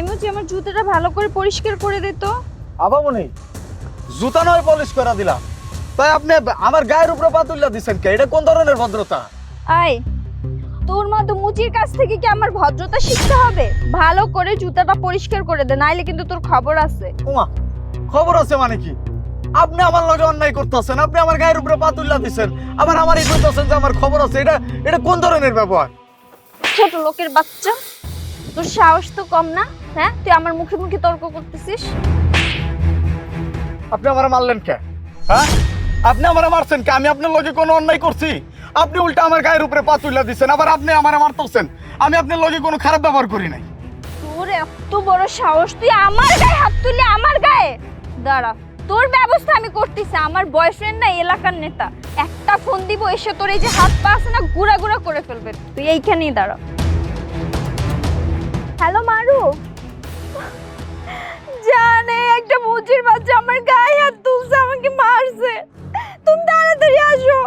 মাইমুচি আমার জুতোটা ভালো করে পরিষ্কার করে দে তো। আবামনি জুতা নয় পলিশ করে দিলাম তাই আপনি আমার গায়ের উপরে পা তুললা দিচ্ছেন কে? এটা কোন ধরনের ভদ্রতা? আয় তোর মতো মুচির কাছ থেকে কি আমার ভদ্রতা শিখতে হবে? ভালো করে জুতাটা পরিষ্কার করে দে নাইলে কিন্তু তোর খবর আছে। ওমা খবর আছে মানে কি? আপনি আমার লগে অন্যায় করতেছেন আপনি আমার গায়ের উপরে পা তুললা দিচ্ছেন আবার আমার এই করতেছেন যে আমার খবর আছে এটা এটা কোন ধরনের ব্যবহার? ছোট লোকের বাচ্চা তোর সাহস তো কম না? হ্যাঁ? তুই আমার মুখে মুখে তর্ক করতেছিস? আপনি আমার মারলেন কে? হ্যাঁ? আপনি আমার মারছেন কে? আমি আপনার লগে কোনো অন্যায় করছি? আপনি উল্টা আমার গায়ের উপরে পা তুললা দিচ্ছেন আবার আপনি আমার মারতেছেন। আমি আপনার লগে কোনো খারাপ ব্যবহার করি নাই। তোর এত বড় সাহস তুই আমার গায়ে হাত তুলে আমার গায়ে? দাঁড়া তোর ব্যবস্থা আমি করতেছি আমার বয়ফ্রেন্ড না এলাকার নেতা। একটা ফোন দিব এসে তোর এই যে হাত পা আছে না গুড়া গুড়া করে ফেলবে। তুই এইখানেই দাঁড়া। হ্যালো মারু। জানে, একটা মুচির বাচ্চা আমার গায়ে হাত তুলছে, আমাকে মারছে। তুমি তাড়াতাড়ি আসো।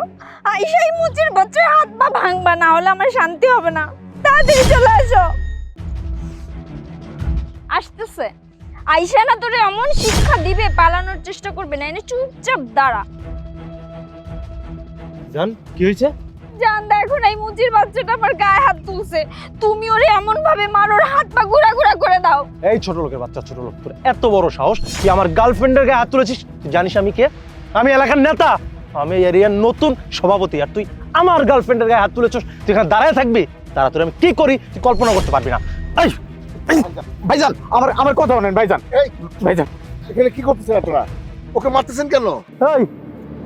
আইসাই মুচির বাচ্চার হাত পা ভাঙবা, না হলে আমার শান্তি হবে না। তাড়াতাড়ি চলে আসো। আসতেছে। আইসা না, তোরে এমন শিক্ষা দিবে, পালানোর চেষ্টা করবে, না এনে চুপচাপ দাঁড়া। জান, কি হয়েছে? জান দেখো না এই মুচির বাচ্চাটা আমার গায়ে হাত তুলছে। তুমি ওরে এমন ভাবে মারোর হাত পা ঘুরা ঘুরা করে দাও। এই ছোট লোকের বাচ্চা ছোট লোক তোর এত বড় সাহস তুই আমার গার্লফ্রেন্ডের গায়ে হাত তুলেছিস? তুই জানিস আমি কে? আমি এলাকার নেতা। আমি এরিয়ার নতুন সভাপতি আর তুই আমার গার্লফ্রেন্ডের গায়ে হাত তুলেছিস। তুই এখানে দাঁড়ায় থাকবি তারা তোর আমি কি করি তুই কল্পনা করতে পারবি না। এই। ভাইজান আমার আমার কথা বলেন ভাইজান। এই ভাইজান। এখানে কি করতেছেন আপনারা? ওকে মারতেছেন কেন? এই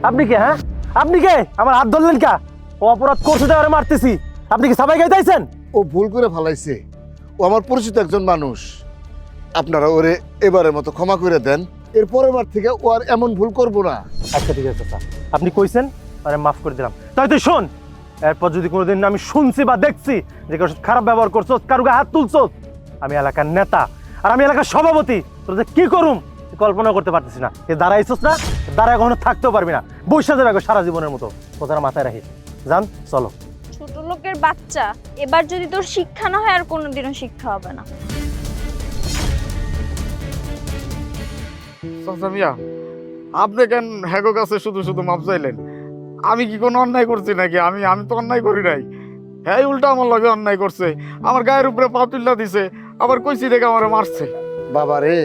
আপনি কে হ্যাঁ? আপনি কে? আমার হাত ধরলেন কা? ও অপরাধ করছে তাই মারতেছি। আপনি কি সবাই গাইতেছেন ও ভুল করে ফেলাইছে। ও আমার পরিচিত একজন মানুষ। আপনারা ওরে এবারের মতো ক্ষমা করে দেন। এর পরের বার থেকে ও আর এমন ভুল করব না। আচ্ছা ঠিক আছে স্যার। আপনি কইছেন আরে মাফ করে দিলাম। তাই তুই শোন এরপর যদি কোনোদিন আমি শুনছি বা দেখছি যে কারোর সাথে খারাপ ব্যবহার করছ কারও গায়ে হাত তুলছো আমি এলাকার নেতা আর আমি এলাকার সভাপতি তোর যে কি করুম কল্পনা করতে পারতেছি না। এ দাঁড়াইছিস না দাঁড়ায় কখনো থাকতেও পারবি না। বসে যাবে সারা জীবনের মতো। কথাটা মাথায় রাখিস। জান চলো। ছোট লোকের বাচ্চা এবার যদি তোর শিক্ষা না হয় আর কোনোদিনও শিক্ষা হবে না। চাচা মিয়া আপনি কেন হ্যাগো কাছে শুধু শুধু মাপ চাইলেন? আমি কি কোনো অন্যায় করছি নাকি? আমি আমি তো অন্যায় করি নাই। হ্যাঁ উল্টা আমার লগে অন্যায় করছে। আমার গায়ের উপরে পা তুল্লা দিছে আবার কইছি দেখে আমার মারছে। বাবা রে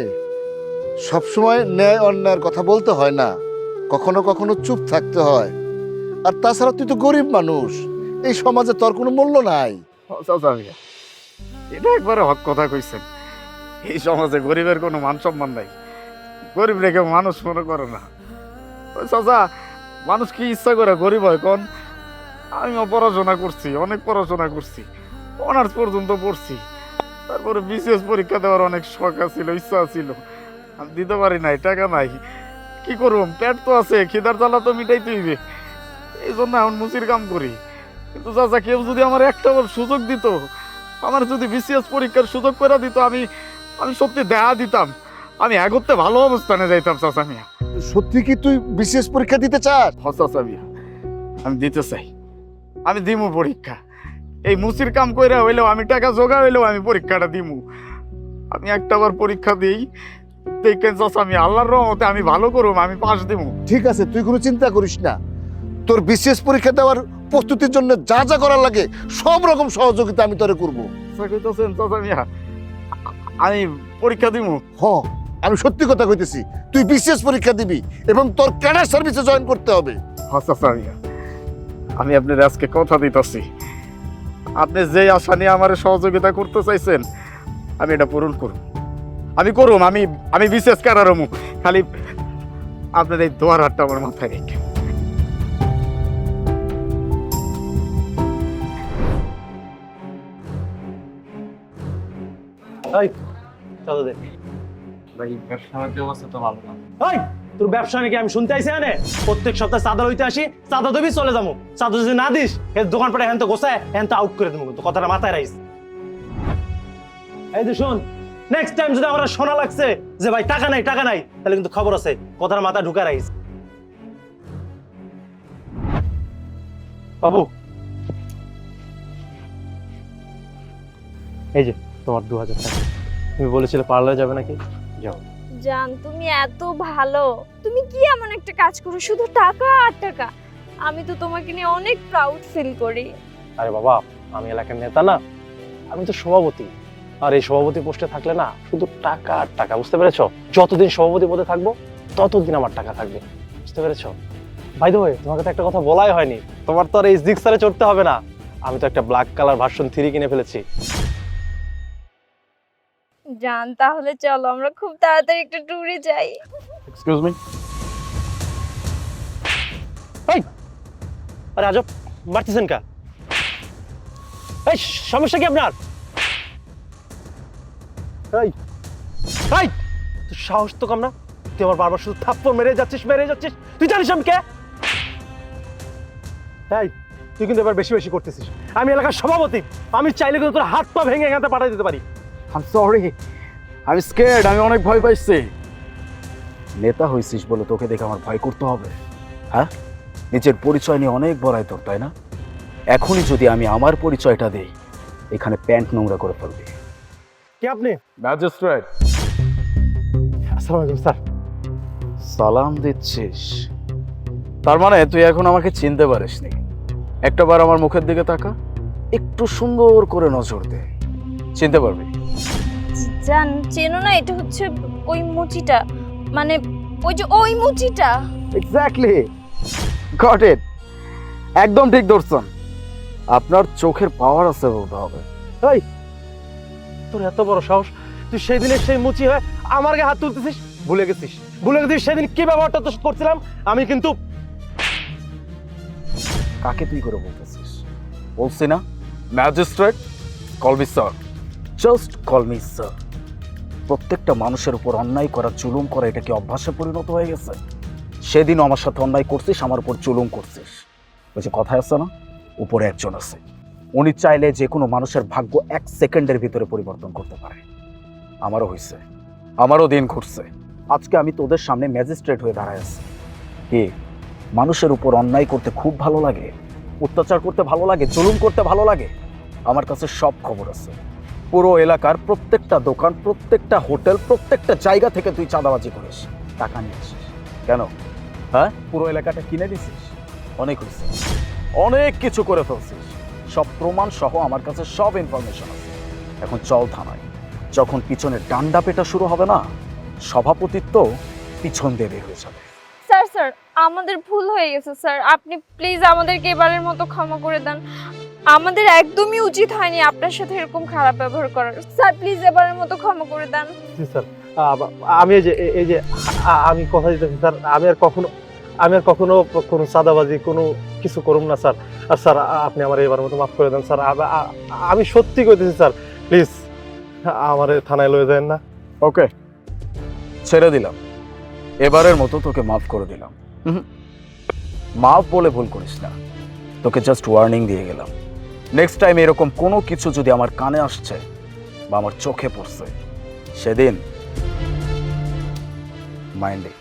সবসময় ন্যায় অন্যায়ের কথা বলতে হয় না। কখনো কখনো চুপ থাকতে হয়। আর তাছাড়া তুই তো গরিব মানুষ। এই সমাজে তোর কোনো মূল্য নাই। এটা একবারে হক কথা কইছেন। এই সমাজে গরিবের কোনো মান সম্মান নাই। গরিব রেখে মানুষ মনে করে না। চাচা, মানুষ কি ইচ্ছা করে গরিব হয় কোন? আমিও পড়াশোনা করছি, অনেক পড়াশোনা করছি। অনার্স পর্যন্ত পড়ছি। তারপরে বিশেষ পরীক্ষা দেওয়ার অনেক শখ ছিল ইচ্ছা ছিল আমি দিতে পারি নাই, টাকা নাই। কি করুম পেট তো আছে, খিদার জ্বালা তো মিটাইতে হইবে এই জন্য এখন মুচির কাম করি। কিন্তু চাচা কেউ যদি আমার একটা বার সুযোগ দিত আমার যদি বিসিএস পরীক্ষার সুযোগ করে দিত আমি আমি সত্যি দেখা দিতাম। আমি এগোতে ভালো অবস্থানে যাইতাম চাচা মিয়া। সত্যি কি তুই বিশেষ পরীক্ষা দিতে চাস? হ চাচা মিয়া। আমি দিতে চাই। আমি দিমু পরীক্ষা। এই মুচির কাম কইরা হইলেও আমি টাকা জোগা হইলেও আমি পরীক্ষাটা দিমু। আমি একটা বার পরীক্ষা দিই দেখেন চাচা আমি আল্লাহর রহমতে আমি ভালো করুম আমি পাশ দিমু। ঠিক আছে তুই কোনো চিন্তা করিস না। তোর বিশেষ পরীক্ষা দেওয়ার প্রস্তুতির জন্য যা যা করার লাগে সব রকম সহযোগিতা আমি তোরে করব। আমি পরীক্ষা দিব হ আমি সত্যি কথা কইতেছি তুই বিশেষ পরীক্ষা দিবি এবং তোর ক্যাডার সার্ভিসে জয়েন করতে হবে। আমি আপনার আজকে কথা দিতেছি। আপনি যে আশা নিয়ে আমার সহযোগিতা করতে চাইছেন আমি এটা পূরণ করুন আমি করুম আমি আমি বিশেষ কারারমু খালি আপনার এই দোয়ার হাটটা আমার মাথায় রেখে। এই চলো দে। ভাই ব্যবসা বাণিজ্য অবস্থা তো ভালো না। এই তোর ব্যবসা নাকি আমি শুনতে আইছি আনে প্রত্যেক সপ্তাহে চাঁদা লইতে আসি চাঁদা দেবি চলে যাব। চাঁদা যদি না দিস এর দোকান পাটে হ্যান তো গোসায় হ্যান তো আউট করে দেবো কিন্তু কথাটা মাথায় রাখিস। এই যে শোন নেক্সট টাইম যদি আমার শোনা লাগছে যে ভাই টাকা নাই টাকা নাই তাহলে কিন্তু খবর আছে কথাটা মাথায় ঢুকা রাখিস। বাবু। এই যে। তোমার দু হাজার টাকা। তুমি বলেছিলে পার্লারে যাবে নাকি? যাও। জান তুমি এত ভালো। তুমি কি এমন একটা কাজ করো? শুধু টাকা আর টাকা। আমি তো তোমাকে নিয়ে অনেক প্রাউড ফিল করি। আরে বাবা আমি এলাকার নেতা না। আমি তো সভাপতি। আর এই সভাপতি পোস্টে থাকলে না শুধু টাকা আর টাকা বুঝতে পেরেছ? যতদিন সভাপতি পদে থাকব ততদিন আমার টাকা থাকবে। বুঝতে পেরেছ? ভাই দোয়ে তোমাকে তো একটা কথা বলাই হয়নি। তোমার তো আর এই জিক্সারে চড়তে হবে না। আমি তো একটা ব্ল্যাক কালার ভার্সন থ্রি কিনে ফেলেছি। জান তাহলে চলো, আমরা খুব তাড়াতাড়ি একটা ট্যুরে যাই। এক্সকিউজ মি এই! আরে আজব, মারতেছেন কা? এই, সমস্যা কি আপনার? এই! এই! সাহস তো কম না? তুই আমার বারবার শুধু থাপ্পড় মেরে যাচ্ছিস মেরে যাচ্ছিস। তুই জানিস আমি কে? এই, তুই কিন্তু এবার বেশি বেশি করতেছিস। আমি এলাকার সভাপতি। আমি চাইলে কিন্তু তোর হাত পা ভেঙে এখানে পাঠিয়ে দিতে পারি। আম সরি আমি স্কেয়ার্ড আমি অনেক ভয় পাইছি। নেতা হইছিস বলে তোকে দেখে আমার ভয় করতে হবে। হ্যাঁ? নিজের পরিচয় নিয়ে অনেক বড়াই তোর তাই না? এখনই যদি আমি আমার পরিচয়টা দেই এখানে প্যান্ট নোংরা করে ফেলবি। কে আপনি? ম্যাজিস্ট্রেট। আসসালামু আলাইকুম স্যার। সালাম দিচ্ছিস। তার মানে তুই এখন আমাকে চিনতে পারিসনি। একটা বার আমার মুখের দিকে তাকা একটু সুন্দর করে নজর দে। চিনতে পারবে। জান চেনো না এটা হচ্ছে ওই মুচিটা। মানে ওই যে ওই মুচিটা। এক্স্যাক্টলি গট ইট একদম ঠিক ধরছেন। আপনার চোখের পাওয়ার আছে বলতে হবে। এই! তোর এত বড় সাহস তুই সেই দিনের সেই মুচি হয়ে আমার গায়ে হাত তুলতেছিস? ভুলে গেছিস। ভুলে গেছিস সেদিন কি ব্যবহারটা তো করছিলাম? আমি কিন্তু কাকে তুই করে বলতেছিস? বলছি না? Magistrate call sir just call me sir প্রত্যেকটা মানুষের উপর অন্যায় করা চুলুম করা, এটা কি অভ্যাসে পরিণত হয়ে গেছে? সেদিন আমার সাথে অন্যায় করছিস, আমার উপর চুলুম করছিস। ওই যে কথায় আছে না, উপরে একজন আছে। উনি চাইলে যে কোনো মানুষের ভাগ্য এক সেকেন্ডের ভিতরে পরিবর্তন করতে পারে। আমারও হয়েছে আমারও দিন ঘুরছে। আজকে আমি তোদের সামনে ম্যাজিস্ট্রেট হয়ে দাঁড়ায় আছি। কি? মানুষের উপর অন্যায় করতে খুব ভালো লাগে। অত্যাচার করতে ভালো লাগে, জুলুম করতে ভালো লাগে। আমার কাছে সব খবর আছে। পুরো এলাকার প্রত্যেকটা দোকান, প্রত্যেকটা হোটেল, প্রত্যেকটা জায়গা থেকে তুই চাঁদাবাজি করিস, টাকা নিয়েছিস কেন? হ্যাঁ? পুরো এলাকাটা কিনে দিছিস? অনেক হয়েছে। অনেক কিছু করে ফেলছিস। সব প্রমাণ সহ আমার কাছে সব ইনফরমেশন আছে। এখন চল থানায়। যখন পিছনে ডান্ডা পেটা শুরু হবে না, সভাপতিত্ব পিছন দিয়ে বের হয়ে যাবে। স্যার স্যার, আমাদের ভুল হয়ে গেছে, স্যার। আপনি প্লিজ আমাদেরকে এবারের মতো ক্ষমা করে দেন। আমাদের একদমই উচিত হয়নি আপনার সাথে এরকম খারাপ ব্যবহার করার। স্যার প্লিজ এবারের মতো ক্ষমা করে দেন। জি স্যার। আমি এই যে এই যে আমি কথা দিতেছি স্যার। আমি আর কখনো আমি আর কখনো কোনো সাদাবাজি কোনো কিছু করুম না স্যার। আর স্যার আপনি আমার এবার মতো মাফ করে দেন স্যার। আমি সত্যি কইতেছি স্যার। প্লিজ আমার থানায় লয়ে যায় না। ওকে। ছেড়ে দিলাম। এবারের মতো তোকে মাফ করে দিলাম। মাফ বলে ভুল করিস না। তোকে জাস্ট ওয়ার্নিং দিয়ে গেলাম। নেক্সট টাইম এরকম কোনো কিছু যদি আমার কানে আসছে বা আমার চোখে পড়ছে, সেদিন মাইন্ডে